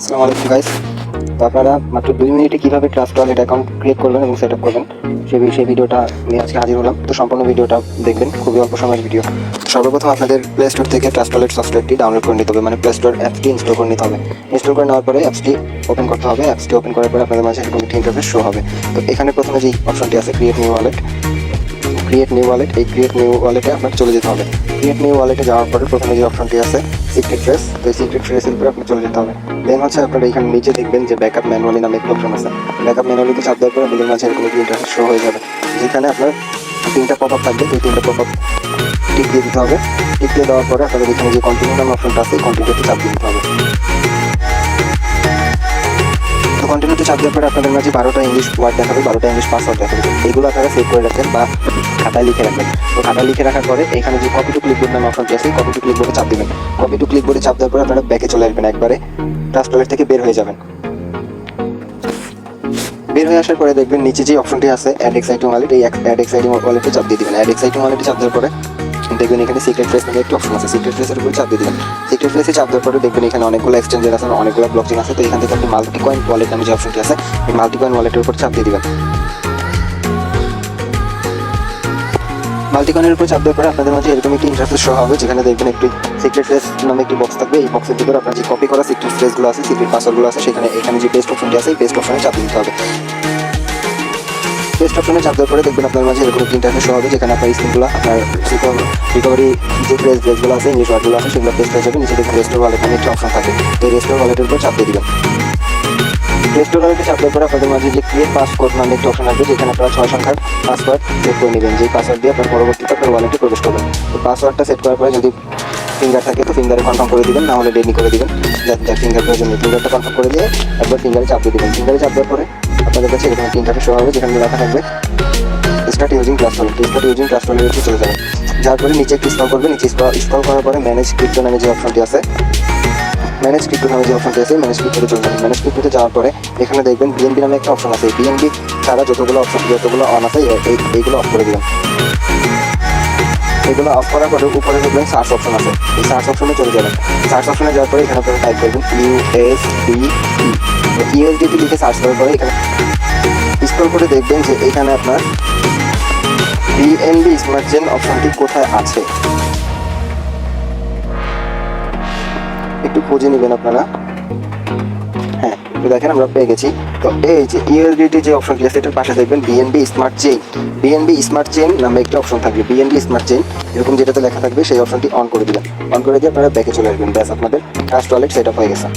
আসসালামু আলাইকুম গাইস তো আপনারা মাত্র দুই মিনিটে কীভাবে ট্রাস্ট ওয়ালেট অ্যাকাউন্ট ক্রিয়েট করবেন এবং সেট আপ করবেন সেই সেই ভিডিওটা নিয়ে আজকে হাজির হলাম। তো সম্পূর্ণ ভিডিওটা দেখবেন, খুবই অল্প সময়ের ভিডিও সর্বপ্রথম আপনাদের প্লে স্টোর থেকে ট্রাস্ট ওয়ালেট সফটওয়্যারটি ডাউনলোড করে নিতে হবে। মানে প্লে স্টোর অ্যাপটি ইনস্টল করে নিতে হবে। ইনস্টল করে নেওয়ার পরে অ্যাপসটি ওপেন করতে হবে। অ্যাপসটি ওপেন করার পরে আপনাদের মাঝে এরকম একটি ইন্টারফেস শো হবে। তো এখানে প্রথমে যে অপশনটি আছে create new wallet create new wallet এই ক্রিয়েট নিউ ওয়ালেটে আপনার চলে যেতে হবে। ক্রিয়েট নিউ ওয়ালেটে যাওয়ার পরে প্রথমে যে অপশনটি আছে সিক্রেট ফ্রেস তো এই সিক্রেট ফ্রেসের উপরে আপনি চলে যেতে হবে। দেন হচ্ছে আপনার এখানে নিচে দেখবেন যে ব্যাকআপ ম্যানুয়ালি নামে একটা অপশন আছে। ব্যাকআপ ম্যানুয়ালিতে চাপ দেওয়ার পরে আপনাদের মাঝে এরকম একটি ইন্টারফেস শো হয়ে যাবে। যেখানে আপনার তিনটা পপ আপ থাকবে, সেই তিনটা পপ আপ টিক দিয়ে দিতে হবে। টিক দিয়ে দেওয়ার পরে আপনাদের এখানে যে কন্টিনিউ নামে অপশনটা আছে কন্টিনিউতে চাপ দিতে হবে। দেওয়ার পরে আপনাদের মাঝে বারোটা ইংলিশ ওয়ার্ড দেখাবে, বারোটা ইংলিশ পাসওয়ার্ড দেখাবে। এইগুলো আপনারা সেভ করে রাখবেন বা খাতায় লিখে রাখবেন। তো খাতায় লিখে রাখার পরে এখানে যে কপি টু ক্লিকবোর্ড নামে অপশনটি আছে কপি টু ক্লিকবোর্ডে চাপ দেবেন। কপি টু ক্লিকবোর্ডে চাপ দেওয়ার পরে আপনারা ব্যাকে চলে আসবেন একবারে। ট্রাস্ট ওয়ালেট থেকে বের হয়ে যাবেন। বের হয়ে আসার পরে দেখবেন নিচে যে অপশনটি আছে অ্যাড এক্সাইটিং ওয়ালেট এই অ্যাড এক্সাইটিং ওয়ালেটে চাপ দিয়ে দেবেন। অ্যাড এক্সাইটিং ওয়ালেটে চাপ দেওয়ার পরে দেখবেন এখানে সিক্রেট ফ্রেস নামে একটা অপশন আছে। সিক্রেট ফ্রেসের উপরে চাপ দিয়ে দিবেন। সিক্রেট ফ্রেসে চাপ দেওয়ার পরে দেখবেন এখানে অনেকগুলো এক্সচেঞ্জের আছে, অনেকগুলো ব্লকচেন আছে। তো এখান থেকে আপনি মাল্টি কয়েন ওয়ালেট নামে যে অপশনটি আছে এই মাল্টি কয়েন ওয়ালেটের উপর চাপ দিয়ে দিবেন। মাল্টিকনের উপর চাপ দেওয়ার পরে আপনাদের মাঝে এরকম একটি ইন্টারফেস শো হবে, যেখানে দেখবেন একটি সিক্রেট ফ্রেস নামে একটি বক্স থাকবে। এই বক্সের ভিতরে আপনার যে কপি করা সিক্রেট ফ্রেসগুলো আছে সিক্রেট পাসওয়ার্ডগুলো আছে, সেখানে এখানে যে পেস্ট অপশনটি আছে, এই বেস্ট অপশনে চাপ দিতে হবে। অপশনে চাপ দেওয়ার পরে দেখবেন আপনার মাঝে এরকম ইন্টারফেস শো হবে যেখানে আপনার স্ক্রিনগুলো আপনার রিকভারি যে ফ্রেস ড্রেসগুলো আছে ইংলিশ ওয়ার্ডগুলো আছে, সেগুলো পেস্ট হয়ে যাবে, নিচে দেখবেন রেস্টোর ওয়ালেট নামে একটি অপশন থাকে। এই রেস্টোর ওয়ালেটের উপর চাপ দিয়ে দিবেন। রেস্টুরেন্টে চাপ দেওয়ার পরে আপনাদের মাঝে যে ক্রিয়েট পাসওয়ার্ড নামে একটি অপশন আসবে, যেখানে আপনারা ছয় সংখ্যার পাসওয়ার্ড সেট করে নেবেন। যেই পাসওয়ার্ড দিয়ে আপনার পরবর্তীতে আপনার ওয়ালেটে প্রবেশ করবেন। তো পাসওয়ার্ডটা সেট করার পরে যদি ফিঙ্গার থাকে, তো ফিঙ্গারে কনফার্ম করে দিবেন, না হলে ডেনি করে দিবেন। যার ফিঙ্গার প্রয়োজন নেই ফিঙ্গারটা কনফার্ম করে দিয়ে একবার ফিঙ্গারে চাপ দিয়ে দিবেন। ফিঙ্গারে চাপ দেওয়ার পরে আপনাদের কাছে এরকম একটি ইন্টারফেস শো হবে, যেখানে লেখা থাকবে start using class wallet start using class একটু চলে যাবে। যার পরে নিচে একটু স্ক্রল করবে, নিচে স্ক্রল করার পরে ম্যানেজ ক্রিপ্টো নামে যে অপশনটি আছে ম্যানেজ ক্রিপ্টো নামে যে অপশনটি আছে ম্যানেজ ক্রিপ্টোতে চলে যাবেন ম্যানেজ ক্রিপ্টোতে যাওয়ার পরে এখানে দেখবেন বিএনপি নামে একটা অপশন আছে। বিএনবি ছাড়া যতগুলো অপশন যতগুলো অন আছে এই- এই- এইগুলো অফ করে দিবেন। এগুলো অফ করার পরে উপরে দেখবেন সার্চ অপশন আছে। এই সার্চ অপশনে চলে যাবেন। সার্চ অপশনে যাওয়ার পরে এখানে আপনারা টাইপ করবেন ইউএসডি ইউএসডিটি লিখে সার্চ করার পরে এখানে স্ক্রল করে দেখবেন যে এখানে আপনার বিএনবি স্মার্ট চেন অপশনটি কোথায় আছে? একটু খুঁজে নেবেন আপনারা। তো দেখেন আমরা পেয়ে গেছি। তো এই যে ইউএসডিটি যে অপশনটি আছে, এটার পাশে দেখবেন BNB smart chain BNB smart chain নামে একটা অপশন থাকবে বিএনবি স্মার্ট চেইন এরকম যেটাতে লেখা থাকবে, সেই অপশনটি অন করে দিলাম অন করে দিয়ে আপনারা ব্যাকে চলে আসবেন। ব্যাস, আপনাদের ফার্স্ট ওয়ালেট সেট আপ হয়ে গেছে।